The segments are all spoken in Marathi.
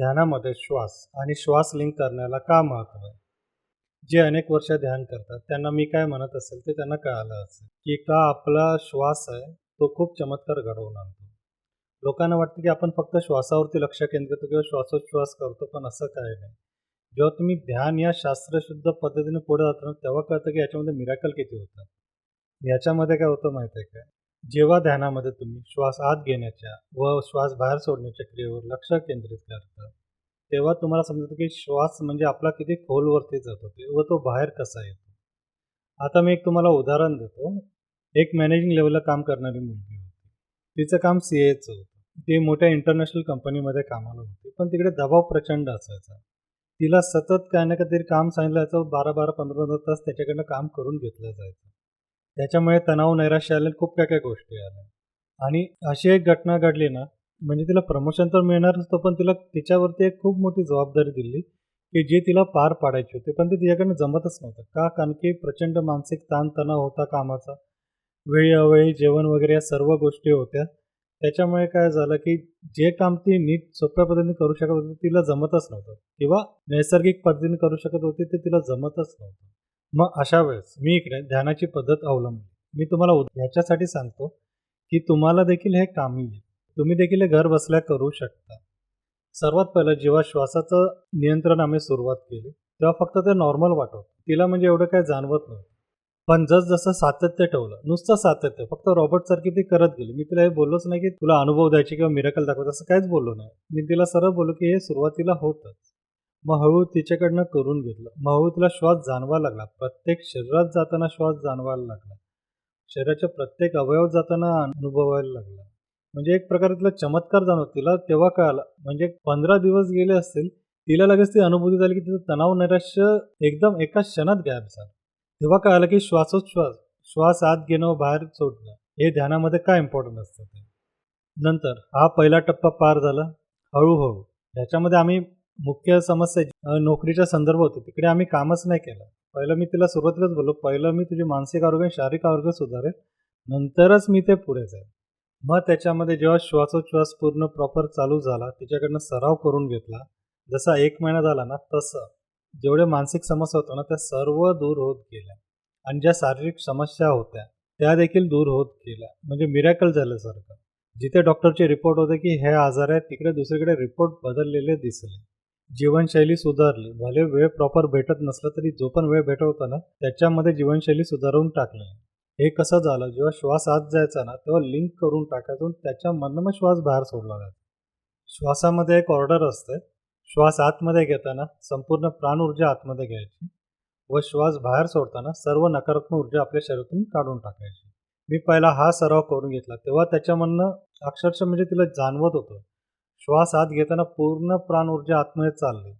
ध्यानामध्ये श्वास आणि श्वास लिंक करण्याला का महत्त्व आहे? जे अनेक वर्ष ध्यान करतात त्यांना मी काय म्हणत असेल ते त्यांना कळालं असेल की का आपला श्वास आहे तो खूप चमत्कार घडवून आणतो. लोकांना वाटतं की आपण फक्त श्वासावरती लक्ष केंद्रित करतो किंवा श्वासोच्छ्वास करतो पण असं काय नाही. जेव्हा तुम्ही ध्यान या शास्त्रशुद्ध पद्धतीने पुढे जातो ना, तेव्हा कळतं की याच्यामध्ये मिराकल किती होतात. याच्यामध्ये काय होतं माहिती आहे काय जेव्हा ध्यानामध्ये तुम्ही श्वास आत घेण्याच्या व श्वास बाहेर सोडण्याच्या क्रियेवर लक्ष केंद्रित करता तेव्हा तुम्हाला समजतं की श्वास म्हणजे आपला किती खोलवरती जात होते व तो बाहेर कसा येतो. आता मी एक तुम्हाला उदाहरण देतो. एक मॅनेजिंग लेवलला काम करणारी मुलगी होती. तिचं काम सी एचं होतं. ती मोठ्या इंटरनॅशनल कंपनीमध्ये कामाला होती पण तिकडे दबाव प्रचंड असायचा. तिला सतत काही ना काहीतरी काम सांगितलं जायचं बारा बारा पंधरा पंधरा तास त्याच्याकडनं काम करून घेतलं जायचं. त्याच्यामुळे तणाव नैराश्य आले खूप काय काय गोष्टी आल्या. आणि अशी एक घटना घडली ना म्हणजे तिला प्रमोशन तर मिळणार असतं पण तिला तिच्यावरती एक खूप मोठी जबाबदारी दिली की जी तिला पार पाडायची होती. पण ते तिच्याकडनं जमतच नव्हतं. का? कारण की प्रचंड मानसिक ताणतणाव होता कामाचा. वेळी अवेळी जेवण वगैरे या सर्व गोष्टी होत्या. त्याच्यामुळे काय झालं की जे काम ती नीट सोप्या पद्धतीने करू शकत होती तिला जमतच नव्हतं. किंवा नैसर्गिक पद्धतीने करू शकत होती ते तिला जमतच नव्हतं. मग अशा वेळेस मी इकडे ध्यानाची पद्धत अवलंबली. मी तुम्हाला ह्याच्यासाठी सांगतो की तुम्हाला देखील हे कामी येईल. तुम्ही देखील हे घर बसल्या करू शकता. सर्वात पहिलं जेव्हा श्वासाचं नियंत्रण आम्ही सुरुवात केली तेव्हा फक्त ते नॉर्मल वाटत तिला म्हणजे एवढं काय जाणवत नव्हतं. पण जसजसं सातत्य ठेवलं नुसतं सातत्य फक्त रॉबर्ट सारखी ती करत गेली. मी तिला हे बोललोच नाही की तुला अनुभव द्यायची किंवा मिरकल दाखवत असं काहीच बोललो नाही. मी तिला सरळ बोललो की हे सुरुवातीला होतच. मग हळू तिच्याकडनं करून घेतलं. मग हळू तिला श्वास जाणवायला लागला. प्रत्येक शरीरात जाताना श्वास जाणवायला लागला. शरीराच्या प्रत्येक अवयव जाताना अनुभवायला लागला. म्हणजे एक प्रकारे तिला चमत्कार जाणवत तिला तेव्हा कळाला. म्हणजे पंधरा दिवस गेले असतील तिला लगेच ती अनुभूती झाली की तिचं तणाव नैराश्य एकदम एका क्षणात गायब झालं. तेव्हा कळालं की श्वासोच्छ्वास श्वास आत घेणं बाहेर सोडणं हे ध्यानामध्ये काय इम्पॉर्टंट असतं ते. नंतर हा पहिला टप्पा पार झाला. हळूहळू. ह्याच्यामध्ये आम्ही मुख्य समस्या नोकरीच्या संदर्भ होते तिकडे आम्ही कामच नाही केलं. पहिलं मी तिला सुरुवातीलाच बोललो पहिलं मी तुझे मानसिक आरोग्य शारीरिक आरोग्य सुधारेल नंतरच मी ते पुढे जाईल. मग त्याच्यामध्ये जेव्हा श्वासोच्छ्वास पूर्ण प्रॉपर चालू झाला तिच्याकडनं सराव करून घेतला जसा एक महिना झाला ना तसं. जेवढे मानसिक समस्या होत्या ना त्या सर्व दूर होत गेल्या. आणि ज्या शारीरिक समस्या होत्या त्या देखील दूर होत गेल्या. म्हणजे मिरॅकल झाल्यासारखं. जिथे डॉक्टरचे रिपोर्ट होते की हे आजार आहेत तिकडे दुसरीकडे रिपोर्ट बदललेले दिसले. जीवनशैली सुधारली. भले वेळ प्रॉपर भेटत नसला तरी जो पण वेळ भेटत होता ना त्याच्यामध्ये जीवनशैली सुधारून टाकली. हे कसं झालं? जेव्हा श्वास आत जायचा ना तेव्हा लिंक करून टाकायचो त्याच्या त्याच्यामधनं मग श्वास बाहेर सोडला जायचा. श्वासामध्ये एक ऑर्डर असते. श्वास आतमध्ये घेताना संपूर्ण प्राण ऊर्जा आतमध्ये घ्यायची व श्वास बाहेर सोडताना सर्व नकारात्मक ऊर्जा आपल्या शरीरातून काढून टाकायची. मी पहिला हा सराव करून घेतला. तेव्हा त्याच्यामधनं अक्षरशः म्हणजे तिला जाणवत होतं. श्वास आत घेताना पूर्ण प्राण ऊर्जा आतमध्ये चालली.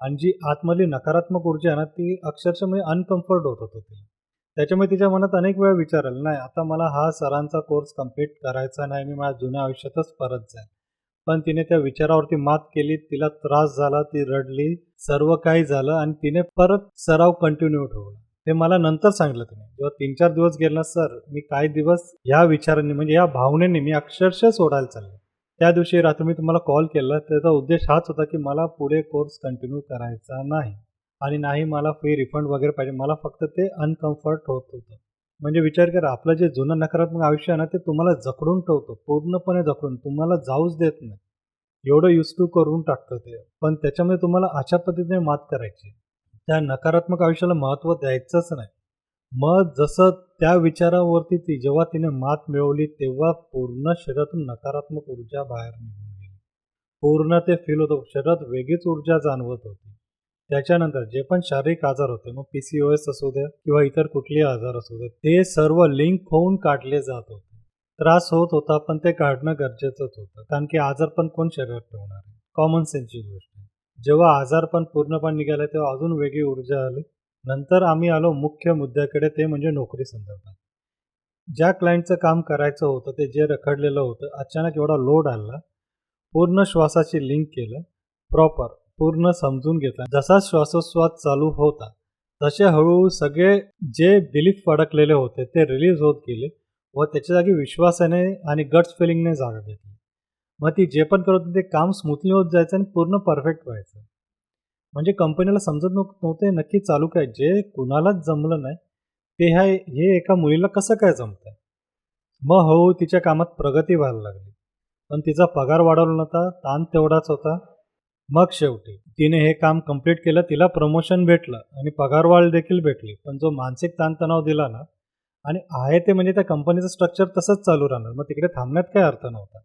आणि जी आतमधली नकारात्मक ऊर्जा आहे ना ती अक्षरशः म्हणजे अनकम्फर्ट होत होतं तिला. त्याच्यामुळे तिच्या मनात अनेक वेळा विचारलं नाही आता मला हा सरांचा कोर्स कंप्लीट करायचा नाही मी माझ्या जुन्या आयुष्यातच परत जाईल पण तिने त्या विचारावरती मात केली तिला त्रास झाला ती रडली सर्व काही झालं आणि तिने परत सराव कंटिन्यू ठेवला. ते मला नंतर सांगितलं तिने जेव्हा तीन चार दिवस गेला सर मी काही दिवस या विचारांनी म्हणजे या भावनेने मी अक्षरशः सोडायला चालले त्या दिवशी रात्री मी तुम्हाला कॉल केला त्याचा उद्देश हाच होता की मला पुढे कोर्स कंटिन्यू करायचा नाही. आणि नाही मला फी रिफंड वगैरे पाहिजे. मला फक्त ते अनकम्फर्ट होत होतं. म्हणजे विचार करा आपलं जे जुनं नकारात्मक आयुष्य आहे ना ते तुम्हाला जखडून ठेवतो. पूर्णपणे जखडून तुम्हाला जाऊच देत नाही. एवढं युज टू करून टाकतं ते. पण त्याच्यामध्ये तुम्हाला अशा पद्धतीने मात करायची. त्या नकारात्मक आयुष्याला महत्त्व द्यायचंच नाही. मग जसं त्या विचारावरती ती जेव्हा तिने मात मिळवली तेव्हा पूर्ण शरीरातून नकारात्मक ऊर्जा बाहेर निघून गेली. पूर्ण ते फील होतं. शरीरात वेगळीच ऊर्जा जाणवत होती. त्याच्यानंतर जे पण शारीरिक आजार होते मग पी सी ओ एस असू द्या किंवा इतर कुठलेही आजार असू द्या ते सर्व लिंक होऊन काढले जात होते. त्रास होत होता पण ते काढणं गरजेचंच होतं. कारण की आजार पण कोण शरीरात ठेवणार आहे? कॉमन सेन्सची गोष्ट जेव्हा आजार पण पूर्णपणे निघाला तेव्हा अजून वेगळी ऊर्जा आली. नंतर आम्ही आलो मुख्य मुद्द्याकडे ते म्हणजे नोकरी संदर्भात. ज्या क्लायंटचं काम करायचं होतं ते जे रखडलेलं होतं अचानक एवढा लोड आला. पूर्ण श्वासाची लिंक केलं. प्रॉपर पूर्ण समजून घेतला. जसा श्वासोश्वास चालू होता तसे हळूहळू सगळे जे बिलीफ अडकलेले होते ते रिलीज होत गेले व त्याच्या जागी विश्वासाने आणि गट्स फिलिंगने जागा घेतली. मग ती जे पण करत होती ते काम स्मूथली होत जायचं आणि पूर्ण परफेक्ट व्हायचं. म्हणजे कंपनीला समजत नव्हते नक्की चालू काय? जे कुणालाच जमलं नाही ते ह्या हे एका मुलीला कसं काय जमतंय? मग हळूहळू तिच्या कामात प्रगती व्हायला लागली. पण तिचा पगार वाढवला नव्हता ताण तेवढाच होता. मग शेवटी तिने हे काम कंप्लीट केलं तिला प्रमोशन भेटलं आणि पगारवाढ देखील भेटली. पण जो मानसिक ताणतणाव दिला ना आणि आहे ते म्हणजे त्या कंपनीचं स्ट्रक्चर तसंच चालू राहणार. मग तिकडे थांबण्यात काय अर्थ नव्हता.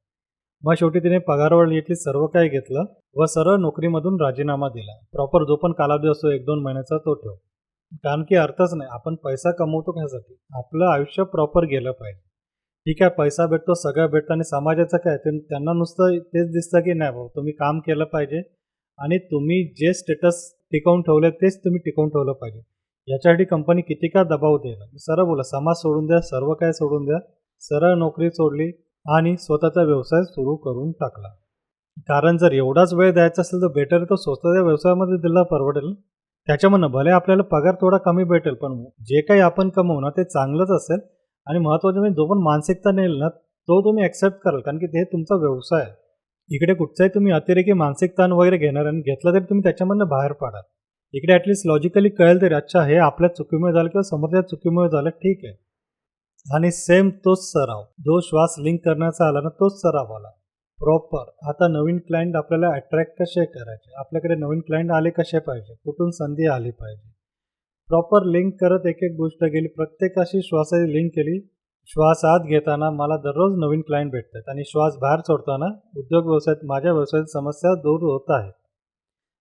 मग शेवटी तिने पगारवर घेतली सर्व काही घेतलं व सरळ नोकरीमधून राजीनामा दिला. प्रॉपर जो पण कालावधी असतो एक दोन महिन्याचा तो ठेव. कारण की अर्थच नाही आपण पैसा कमवतो घ्यासाठी आपलं आयुष्य प्रॉपर गेलं पाहिजे. ठीक आहे पैसा भेटतो सगळं भेटतं आणि समाजाचं काय त्यांना नुसतं तेच दिसतं की नाही भाऊ तुम्ही काम केलं पाहिजे आणि तुम्ही जे स्टेटस टिकवून ठेवले तेच तुम्ही टिकवून ठेवलं पाहिजे. याच्यासाठी कंपनी किती का दबाव देणार सरळ बोला समाज सोडून द्या सर्व काय सोडून द्या. सरळ नोकरी सोडली आणि स्वतःचा व्यवसाय सुरू करून टाकला. कारण जर एवढाच वेळ द्यायचा असेल तर बेटर तो स्वतःच्या व्यवसायामध्ये दिला परवडेल. त्याच्यामधनं भले आपल्याला पगार थोडा कमी भेटेल पण जे काही आपण कमवू ना ते चांगलंच असेल. आणि महत्त्वाचं म्हणजे जो पण मानसिकता नेल ना तो तुम्ही ॲक्सेप्ट कराल कारण की ते तुमचा व्यवसाय आहे. इकडे कुठचाही तुम्ही अतिरेकी मानसिक ताण वगैरे घेणार आणि घेतला तरी तुम्ही त्याच्यामधनं बाहेर पडाल. इकडे ॲटलिस्ट लॉजिकली कळेल तरी अच्छा हे आपल्या चुकीमुळे झालं किंवा समोरच्या चुकीमुळे झालं ठीक आहे. आणि सेम तोच सराव. जो श्वास लिंक करण्याचा आला ना तोच सराव आला. प्रॉपर आता नवीन क्लायंट आपल्याला अट्रॅक्ट कसे करायचे? आपल्याकडे नवीन क्लायंट आले कसे पाहिजे? कुठून संधी आली पाहिजे? प्रॉपर लिंक करत एक एक गोष्ट गेली प्रत्येकाशी श्वासाची लिंक केली. श्वास आत घेताना मला दररोज नवीन क्लायंट भेटतात. आणि श्वास बाहेर सोडताना उद्योग व्यवसायात माझ्या व्यवसायात समस्या दूर होत आहेत.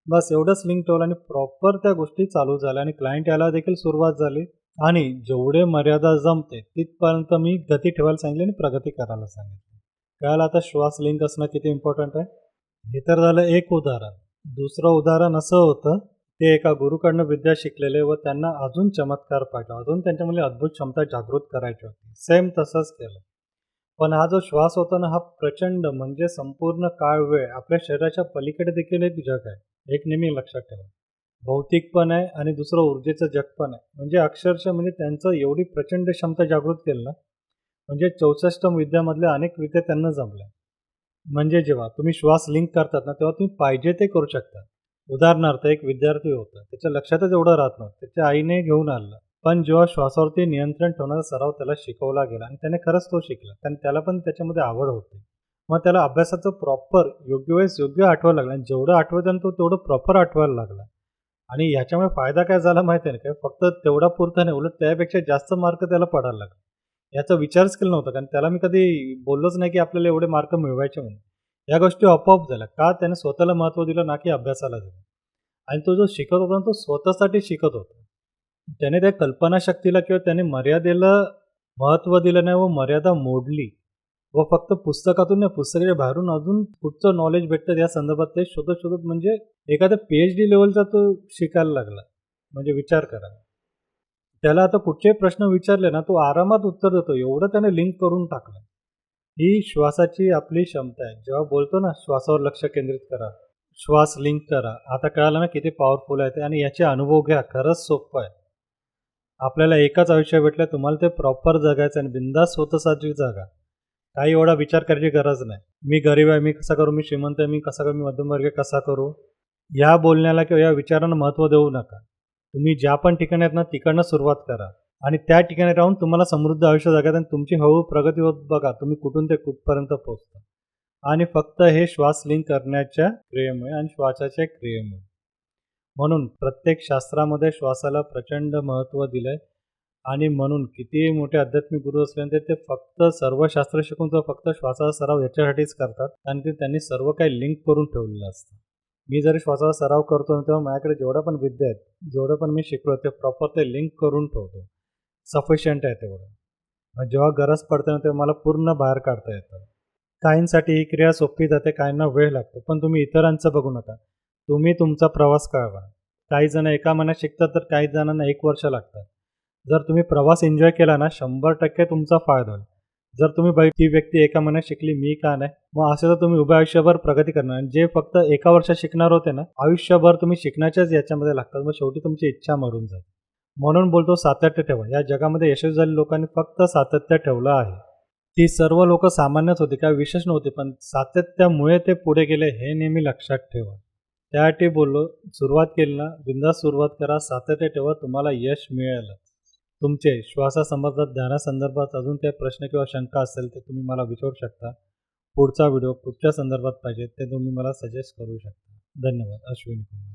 बस एवढंच लिंक ठेवलं आणि प्रॉपर त्या गोष्टी चालू झाल्या. आणि क्लायंट यायला देखील सुरुवात झाली. आणि जेवढे मर्यादा जमते तिथपर्यंत मी गती ठेवायला सांगितली आणि प्रगती करायला सांगितली. कळायला आता श्वास लिंक असणं किती इम्पॉर्टंट आहे? हे तर झालं एक उदाहरण. दुसरं उदाहरण असं होतं ते एका गुरुकडनं विद्या शिकलेले व त्यांना अजून चमत्कार पाहिजे अजून त्यांच्यामध्ये अद्भुत क्षमता जागृत करायची होती. सेम तसंच केलं. पण हा जो श्वास होता ना हा प्रचंड म्हणजे संपूर्ण काळ वेळ आपल्या शरीराच्या पलीकडे देखील एक जग आहे. एक नेहमी लक्षात ठेवा. भौतिक पण आहे आणि दुसरं ऊर्जेचं जग पण आहे. म्हणजे अक्षरशः म्हणजे त्यांचं एवढी प्रचंड क्षमता जागृत केलं ना म्हणजे चौसष्ट विद्यामधल्या अनेक विद्या त्यांना जमल्या. म्हणजे जेव्हा तुम्ही श्वास लिंक करतात ना तेव्हा तुम्ही पाहिजे ते करू शकता. उदाहरणार्थ एक विद्यार्थी होता. त्याच्या लक्षातच एवढं राहत नव्हतं. त्याच्या आईने घेऊन आणलं. पण जेव्हा श्वासावरती नियंत्रण ठेवण्याचा सराव त्याला शिकवला गेला आणि त्याने खरंच तो शिकला. कारण त्याला पण त्याच्यामध्ये आवड होती. मग त्याला अभ्यासाचं प्रॉपर योग्य वेळेस योग्य आठवायला लागलं आणि जेवढं आठवतं तो तेवढं प्रॉपर आठवायला लागला. आणि ह्याच्यामुळे फायदा काय झाला माहिती आहे ना काय? फक्त तेवढा पुरता नाही उलट त्यापेक्षा जास्त मार्क त्याला पडायला लागले. याचा विचारच केला नव्हता कारण त्याला मी कधी बोललोच नाही की आपल्याला एवढे मार्क मिळवायचे म्हणून. या गोष्टी आपोआप झाल्या. का त्याने स्वतःला महत्त्व दिलं ना की अभ्यासाला दिलं? आणि तो जो शिकत होता तो स्वतःसाठी शिकत होता. त्याने त्या कल्पनाशक्तीला किंवा त्याने मर्यादेला महत्त्व दिलं नाही व मर्यादा मोडली. व फक्त पुस्तकातून नाही पुस्तकाच्या बाहेरून अजून कुठचं नॉलेज भेटतं. या संदर्भात ते शोधत शोधत म्हणजे एखाद्या पी एच डी लेवलचा तो शिकायला लागला. म्हणजे विचार करा. त्याला आता कुठचे प्रश्न विचारले ना तो आरामात उत्तर देतो. एवढं त्याने लिंक करून टाकलं. ही श्वासाची आपली क्षमता आहे. जेव्हा बोलतो ना श्वासावर लक्ष केंद्रित करा. श्वास लिंक करा. आता कळालं ना किती पॉवरफुल आहे ते. आणि याचे अनुभव घ्या. खरंच सोपं आहे. आपल्याला एकाच आयुष्य भेटलं तुम्हाला ते प्रॉपर जगायचं आणि बिंदास स्वतःसाठी जगा. काही एवढा विचार करायची गरज नाही. मी गरीब आहे मी कसा करू? मी श्रीमंत आहे मी कसा करू? मी मध्यमवर्गीय कसा करू? या बोलण्याला किंवा या विचारांना महत्त्व देऊ नका. तुम्ही ज्या पण ठिकाणी आहेत ना तिकडनं सुरुवात करा. आणि त्या ठिकाणी राहून तुम्हाला समृद्ध आयुष्य जगात आणि तुमची हळूहळू प्रगती होत बघा तुम्ही कुठून ते कुठपर्यंत पोहोचता. आणि फक्त हे श्वास लिंक करण्याच्या क्रियेमुळे आणि श्वासाच्या क्रियेमुळे. म्हणून प्रत्येक शास्त्रामध्ये श्वासाला प्रचंड महत्त्व दिलं आहे आणि म्हणून कितीही मोठे आध्यात्मिक गुरु असल्यानंतर ते फक्त सर्व शास्त्र शिकून तर फक्त श्वासाचा सराव याच्यासाठीच करतात. आणि ते त्यांनी सर्व काही लिंक करून ठेवलेलं असतं. मी जरी श्वासाचा सराव करतो ना तेव्हा माझ्याकडे जेवढ्या पण विद्या आहेत जेवढं पण मी शिकलो ते प्रॉपर ते लिंक करून ठेवतो. सफिशियंट आहे तेवढं. मग जेव्हा गरज पडते ना तेव्हा मला पूर्ण बाहेर काढता येतं. काहींसाठी ही क्रिया सोपी जाते काहींना वेळ लागतो. पण तुम्ही इतरांचं बघू नका. तुम्ही तुमचा प्रवास कळवा काही जण एका महिन्यात शिकतात तर काही जणांना एक वर्ष लागतात. जर तुम्ही प्रवास एन्जॉय केला ना शंभर टक्के तुमचा फायदा होईल. जर तुम्ही बाई ती व्यक्ती एका महिन्यात शिकली मी का नाही मग असे तर तुम्ही उभ्या आयुष्यभर प्रगती करणार जे फक्त एका वर्षात शिकणार होते ना आयुष्यभर तुम्ही शिकण्याच्याच याच्यामध्ये लागतात मग शेवटी तुमची इच्छा मरून जाईल. म्हणून बोलतो सातत्य ठेवा. या जगामध्ये यशस्वी झालेल्या लोकांनी फक्त सातत्य ठेवलं आहे. ती सर्व लोक सामान्यच होती काय विशेष नव्हती पण सातत्यामुळे ते पुढे गेले हे नेहमी लक्षात ठेवा. त्यासाठी बोललो सुरुवात केली ना बिंदास सुरुवात करा सातत्य ठेवा तुम्हाला यश मिळेल तुमचे श्वासासंबंधात ध्यानासंदर्भात अजून काही प्रश्न किंवा शंका असेल ते तुम्ही मला विचारू शकता. पुढचा व्हिडिओ कुठच्या संदर्भात पाहिजे ते तुम्ही मला सजेस्ट करू शकता. धन्यवाद. अश्विनी कुमार.